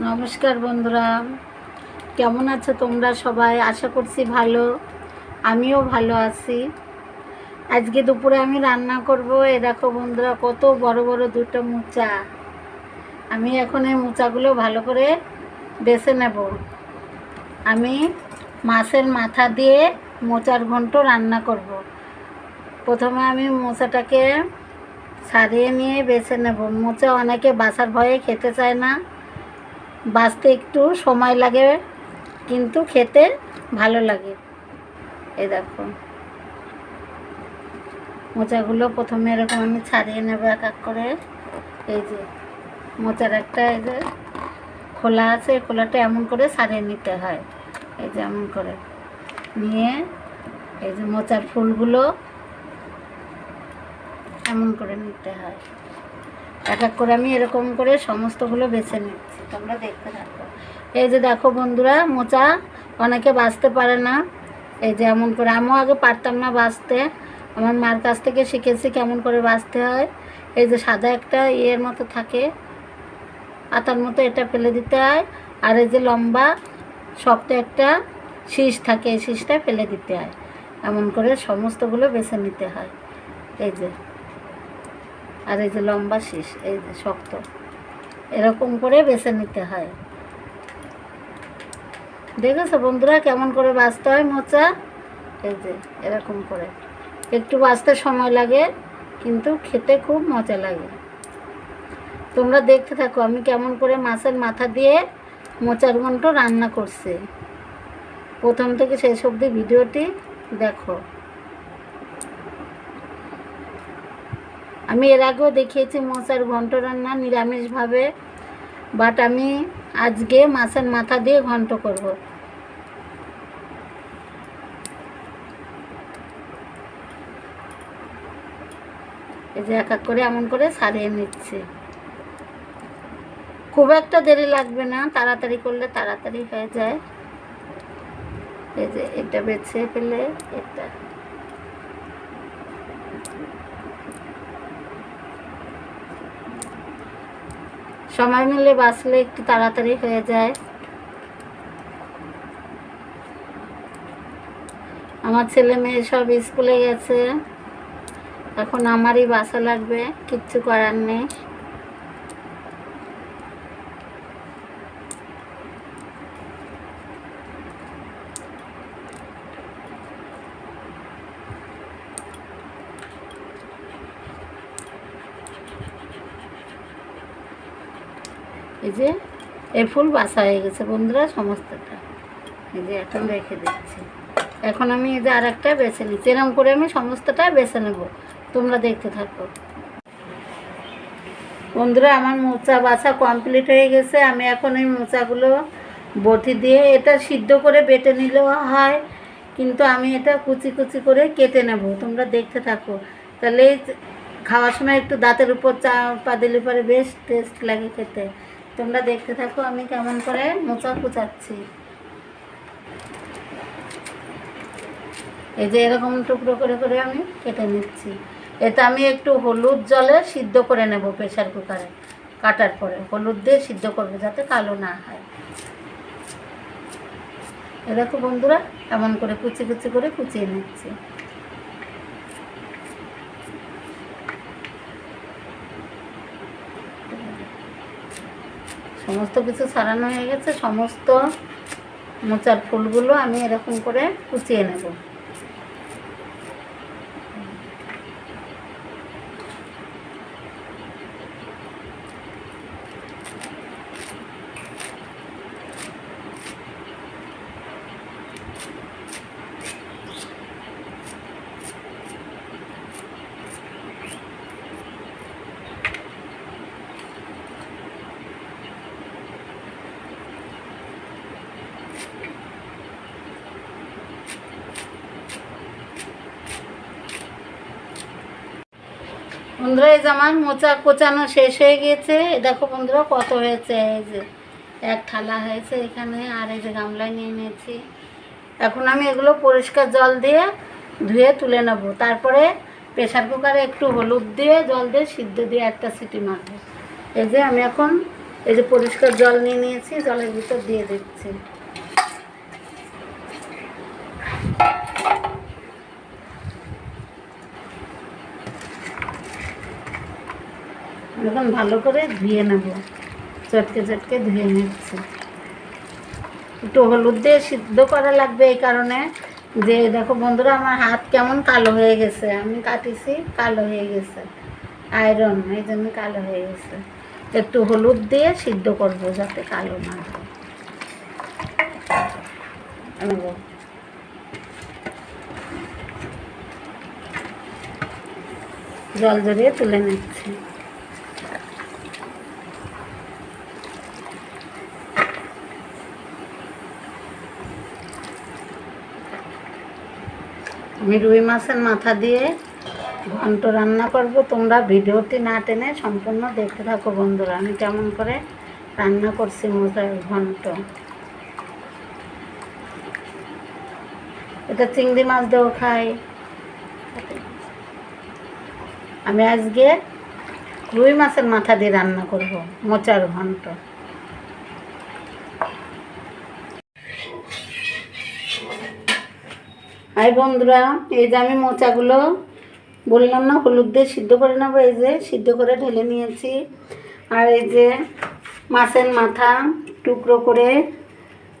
নমস্কার বন্ধুরা। কেমন আছো তোমরা সবাই? আশা করছি ভালো। আমিও ভালো আছি। আজকে দুপুরে আমি রান্না করব। এ দেখো বন্ধুরা, কত বড় বড় দুটো মোচা। আমি এখন এই মোচাগুলো ভালো করে বেছে নেব। আমি মাছের মাথা দিয়ে মোচার ঘন্ট রান্না করব। প্রথমে আমি মোচাটাকে সারিয়ে নিয়ে বেছে নেব। মোচা অনেকে বাসার ভয়ে খেতে চায় না। বাঁচতে একটু সময় লাগে, কিন্তু খেতে ভালো লাগে। এই দেখো। মোচাগুলো প্রথমে এরকম আমি ছাড়িয়ে নেব এক এক করে। এই যে, মোচার একটা এই যে খোলা আছে, খোলাটা এমন করে ছাড়িয়ে নিতে হয়। এই যে এমন করে। নিয়ে এই যে মোচার ফুলগুলো এমন করে নিতে হয়। এক এক করে আমি এরকম করে সমস্তগুলো বেছে নিচ্ছি তোমরা দেখতে থাকো। এই যে দেখো বন্ধুরা, মোচা অনেকে বাঁচতে পারে না। এই যে এমন করে, আমিও আগে পারতাম না বাঁচতে। আমার মার কাছ থেকে শিখেছি কেমন করে বাঁচতে হয়। এই যে সাদা একটা ইয়ের মতো থাকে, পাতার মতো এটা ফেলে দিতে হয়। আর এই যে লম্বা, শক্ত একটা শীষ থাকে, এই শীষটা ফেলে দিতে হয়। এমন করে সমস্তগুলো বেছে নিতে হয়। এই যে, আর এই যে লম্বা শীষ, এই যে শক্ত। এরকম করে বেছে নিতে হয়। দেখেছ বন্ধুরা কেমন করে বাঁচতে হয় মোচা? এই যে, এরকম করে। একটু বাঁচতে সময় লাগে, কিন্তু খেতে খুব মজা লাগে। তোমরা দেখতে থাকো, আমি কেমন করে মাছের মাথা দিয়ে মোচার ঘন্ট রান্না করছি। প্রথম থেকে শেষ অবধি ভিডিওটি দেখো। আমি এর আগেও দেখিয়েছি মশার ঘন্ট রান্না নিরামিষভাবে বাট আমি আজকে মাছের মাথা দিয়ে ঘন্ট করব। এই যে এক এক করে এমন করে সারিয়ে নিচ্ছি। খুব একটা দেরি লাগবে না, তাড়াতাড়ি করলে তাড়াতাড়ি হয়ে যায়। এই যে এটা বেছে ফেলে, এটা সময় মিলে বাঁচলে একটু তাড়াতাড়ি হয়ে যায়। আমার ছেলে মেয়ে সব স্কুলে গেছে। এখন আমারই বাসা লাগবে, কিচ্ছু করার নেই। এই যে এ ফুল বাসা হয়ে গেছে বন্ধুরা, সমস্তটা। এই যে এখন রেখে দিচ্ছি। এখন আমি এই যে আর একটা বেছে নিচ্ছি। এরকম করে আমি সমস্তটা বেছে নেব। তোমরা দেখতে থাকো। বন্ধুরা, আমার মোচা বাছা কমপ্লিট হয়ে গেছে। আমি এখন এই মোচাগুলো বটি দিয়ে এটা সিদ্ধ করে বেটে নিলেও হয়, কিন্তু আমি এটা কুচি কুচি করে কেটে নেব। তোমরা দেখতে থাকো। তাহলে খাওয়ার সময় একটু দাঁতের উপর চা, পা দিলে পরে বেশ টেস্ট লাগে খেতে। তোমরা দেখতে থাকো, আমি কেমন করে মোচা কুচাচ্ছি। এই যে এরকম টুকরো করে করে আমি কেটে নিচ্ছি। এটা আমি একটু হলুদ জলে সিদ্ধ করে নেব প্রেশার কুকারে, কাটার পরে। হলুদ দিয়ে সিদ্ধ করব যাতে কালো না হয়। এ দেখো বন্ধুরা, এমন করে কুচি কুচি করে কুচিয়ে নিচ্ছি। সমস্ত কিছু সারানো হয়ে গেছে সমস্ত মোচার ফুলগুলো আমি এরকম করে কুচিয়ে নেব। বন্ধুরা, এই যে আমার মোচা কোচানো শেষ হয়ে গিয়েছে। দেখো বন্ধুরা, কত হয়েছে। এই যে এক থালা হয়েছে এখানে, আর এই যে গামলায় নিয়ে নিয়েছি। এখন আমি এগুলো পরিষ্কার জল দিয়ে ধুয়ে তুলে নেব। তারপরে প্রেশার কুকারে একটু হলুদ দিয়ে, জল দিয়ে সিদ্ধ দিয়ে একটা সিটি মারবো এই যে আমি এখন এই যে পরিষ্কার জল নিয়ে নিয়েছি, জলের ভিতর দিয়ে দিচ্ছি। এখন ভালো করে ধুয়ে নেব। চটকে চটকে ধুয়ে নিচ্ছি। একটু হলুদ দিয়ে সিদ্ধ করা লাগবে এই কারণে যে, দেখো বন্ধুরা, আমার হাত কেমন কালো হয়ে গেছে। আমি কাটিছি, কালো হয়ে গেছে। আয়রন, এই জন্য কালো হয়ে গেছে। একটু হলুদ দিয়ে সিদ্ধ করব যাতে কালো না হয়। জল জড়িয়ে তুলে নিচ্ছি। আমি রুই মাছের মাথা দিয়ে ঘন্ট রান্না করব। তোমরা ভিডিওটি না টেনে সম্পূর্ণ দেখতে থাকো বন্ধুরা। আমি কেমন করে রান্না করছি মজার ঘন্ট। এটা চিংড়ি মাছ দিয়েও খাই। আমি আজকে রুই মাছের মাথা দিয়ে রান্না করব মোচার ঘন্ট। হাই বন্ধুরা, এই যে আমি মোচাগুলো বললাম না, হলুদ দিয়ে সিদ্ধ করে নেব, এই যে সিদ্ধ করে ঢেলে নিয়েছি। আর এই যে মাছের মাথা, টুকরো করে,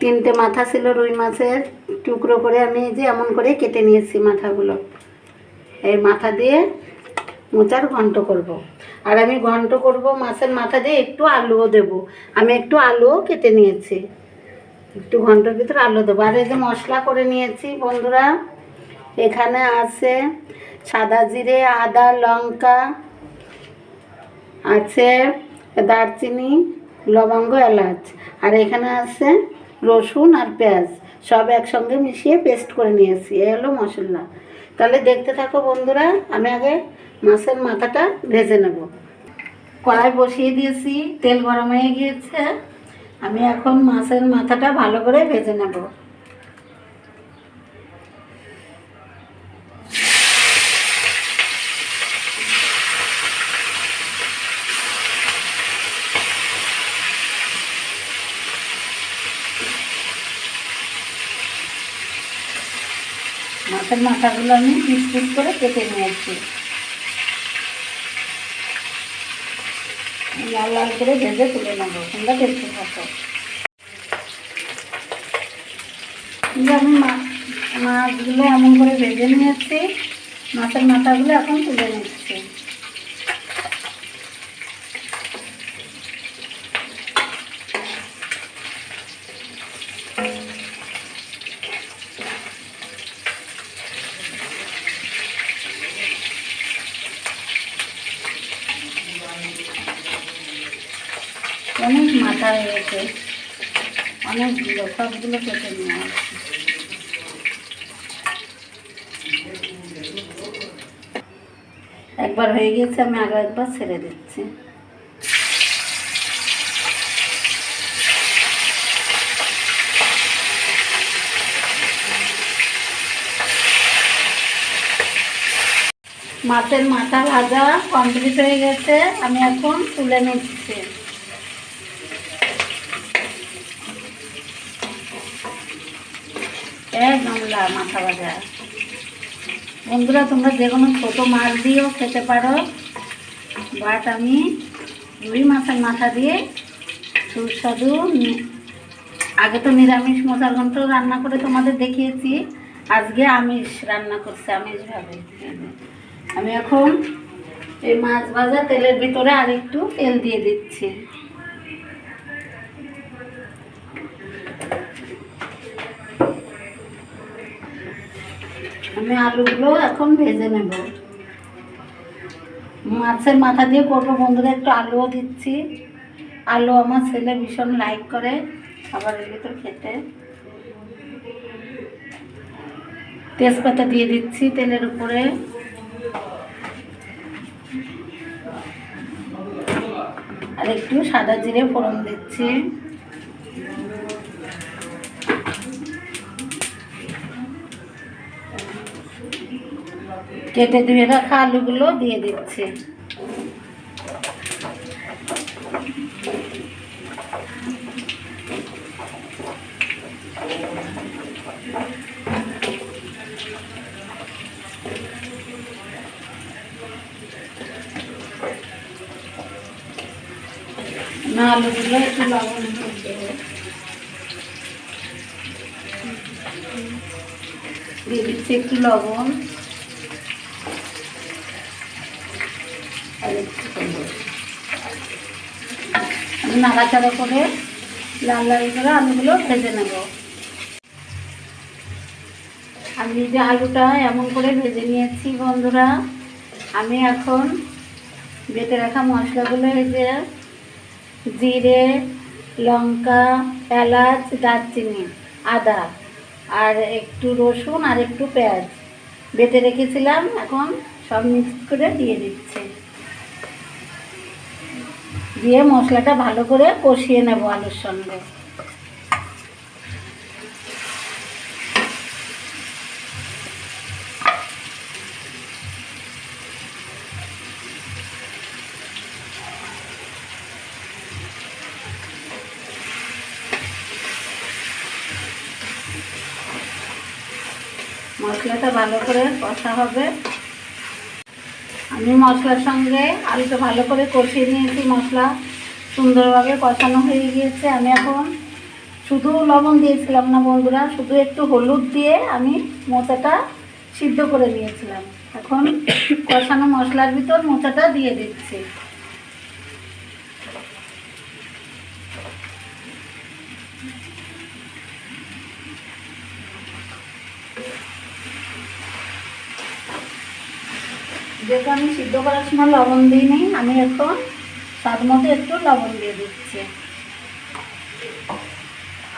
তিনটে মাথা ছিল রুই মাছের, টুকরো করে আমি এই যে এমন করে কেটে নিয়েছি মাথাগুলো। এই মাথা দিয়ে মোচার ঘন্ট করব। আর আমি ঘন্ট করব মাছের মাথা দিয়ে একটু আলুও দেব। আমি একটু আলুও কেটে নিয়েছি। একটু ঘণ্টার ভিতরে আলু দেবো। আর এই যে মশলা করে নিয়েছি বন্ধুরা, এখানে আছে সাদা জিরে, আদা, লঙ্কা, আছে দারচিনি, লবঙ্গ, এলাচ। আর এখানে আছে রসুন আর পেঁয়াজ। সব একসঙ্গে মিশিয়ে পেস্ট করে নিয়েছি। এই হলো মশলা। তাহলে দেখতে থাকো বন্ধুরা, আমি আগে মাছের মাথাটা ভেজে নেব। কড়াই বসিয়ে দিয়েছি, তেল গরম হয়ে গিয়েছে। আমি এখন মাছের মাথাটা ভালো করে ভেজে নেব। মাছের মাথাগুলো আমি পিস পিস করে কেটে নিয়েছি। লাল লাল করে ভেজে তুলে নেব। তোমরা দেখতে থাকো। আমি মাছগুলো এমন করে ভেজে নিয়েছি মাছের মাথাগুলো এখন তুলে নিচ্ছি অনেক অনেকগুলো, সবগুলো কেটে আসছি। একবার হয়ে গেছে, আমি আরও একবার ছেড়ে দিচ্ছি। মাছের মাথা ভাজা কমপ্লিট হয়ে গেছে, আমি এখন তুলে নিচ্ছি। এক গামলা মাথা ভাজা বন্ধুরা, তোমরা যে কোনো ছোটো মাছ দিয়েও খেতে পারো। বাট আমি রুই মাছের মাথা দিয়ে সুস্বাদু আগে তো নিরামিষ মশার ঘন্ট রান্না করে তোমাদের দেখিয়েছি। আজকে আমিষ রান্না করছি আমিষভাবে আমি এখন এই মাছ ভাজা তেলের ভিতরে আর একটু তেল দিয়ে দিচ্ছি। আমি আলুগুলো এখন ভেজে নেব। মাছের মাথা দিয়ে করব বন্ধুরা, একটু আলুও দিচ্ছি। আলু আমার ছেলে ভীষণ লাইক করে খাবারের ভিতর খেতে। তেজপাতা দিয়ে দিচ্ছি তেলের উপরে। আর একটু সাদা জিরে ফোড়ন দিচ্ছি। কেটে ধুয়ে রাখা আলুগুলো দিয়ে লবণ দিয়ে দিচ্ছি একটু লবণ আর একটু হলুদ। আমি নাড়াচাড়া করে লাল লাল করে আলুগুলো ভেজে নেব। আমি যে আলুটা এমন করে ভেজে নিয়েছি বন্ধুরা, আমি এখন বেটে রাখা মশলাগুলো এই যে জিরে, লঙ্কা, এলাচ, দারচিনি, আদা আর একটু রসুন আর একটু পেঁয়াজ। বেটে রেখেছিলাম, এখন সব মিক্স করে দিয়ে দিচ্ছি। দিয়ে মশলাটা ভালো করে কষিয়ে নেব আলুর সঙ্গে। মশলাটা ভালো করে কষা হবে। আমি মশলার সঙ্গে আলুটা ভালো করে কষিয়ে নিয়েছি। মশলা সুন্দরভাবে কষানো হয়ে গিয়েছে। আমি এখন শুধু লবণ দিয়েছিলাম না বন্ধুরা, শুধু একটু হলুদ দিয়ে আমি মোচাটা সিদ্ধ করে নিয়েছিলাম। এখন কষানো মশলার ভিতর মোচাটা দিয়ে দিচ্ছি। যেহেতু আমি সিদ্ধ করার সময় লবণ দিইনি আমি এখন স্বাদ মতো একটু লবণ দিয়ে দিচ্ছি।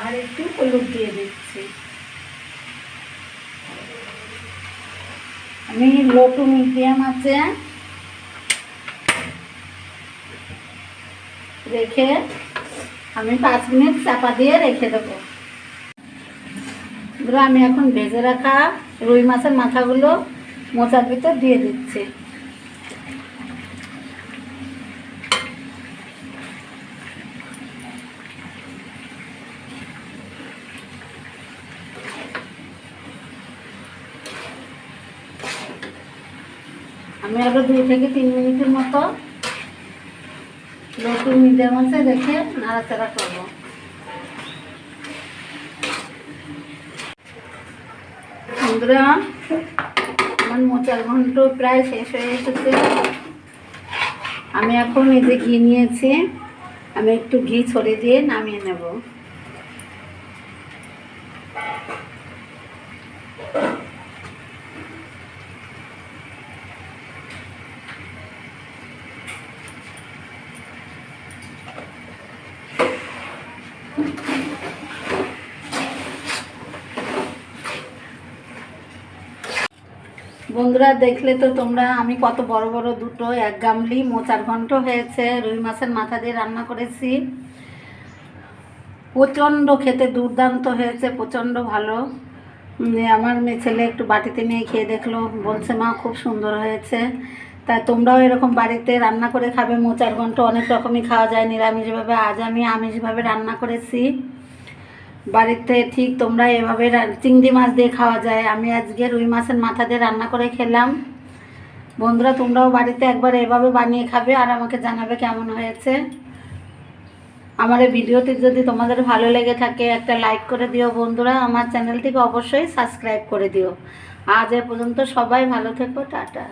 আর একটু হলুদ দিয়ে দিচ্ছি। আমি লো টু মিডিয়াম আছে। রেখে আমি পাঁচ মিনিট চাপা দিয়ে রেখে দেবো। আমি এখন ভেজে রাখা রুই মাছের মাথাগুলো মোচার ভিতর দিয়ে দিচ্ছি। আমি আরও দুই থেকে তিন মিনিটের মতো লটু মিডিয়াম আছে রেখে নাড়াচাড়া করব। বন্ধুরা আমার মোচার ঘন্ট প্রায় শেষ হয়ে এসেছে। আমি এখন এই যে ঘি নিয়েছি, আমি একটু ঘি ছড়িয়ে দিয়ে নামিয়ে নেব। বন্ধুরা, দেখলে তো তোমরা, আমি কত বড় বড় দুটো এক গামলি, মোচার ঘন্ট হয়েছে, রুই মাছের মাথা দিয়ে রান্না করেছি। প্রচণ্ড খেতে দুর্দান্ত হয়েছে, প্রচণ্ড ভালো। আমার মেয়ে ছেলে একটু বাটিতে নিয়ে খেয়ে দেখল, বলছে, মা, খুব সুন্দর হয়েছে। তা তোমরাও এরকম বাড়িতে রান্না করে খাবে, মোচার ঘন্ট অনেক রকমই খাওয়া যায়, নিরামিষভাবে, আজ আমি আমিষভাবে রান্না করেছি। বাড়িতে ঠিক তোমরা এভাবে চিংড়ি মাছ দিয়ে খাওয়া যায়। আমি আজকে রুই মাছের মাথা দিয়ে রান্না করে খেলাম। বন্ধুরা, তোমরাও বাড়িতে একবার এভাবে বানিয়ে খাবে আর আমাকে জানাবে কেমন হয়েছে। আমার এই ভিডিওটি যদি তোমাদের ভালো লেগে থাকে, একটা লাইক করে দিও বন্ধুরা। আমার চ্যানেলটিকে অবশ্যই সাবস্ক্রাইব করে দিও। আজ এ পর্যন্ত সবাই ভালো থেকো, টাটা।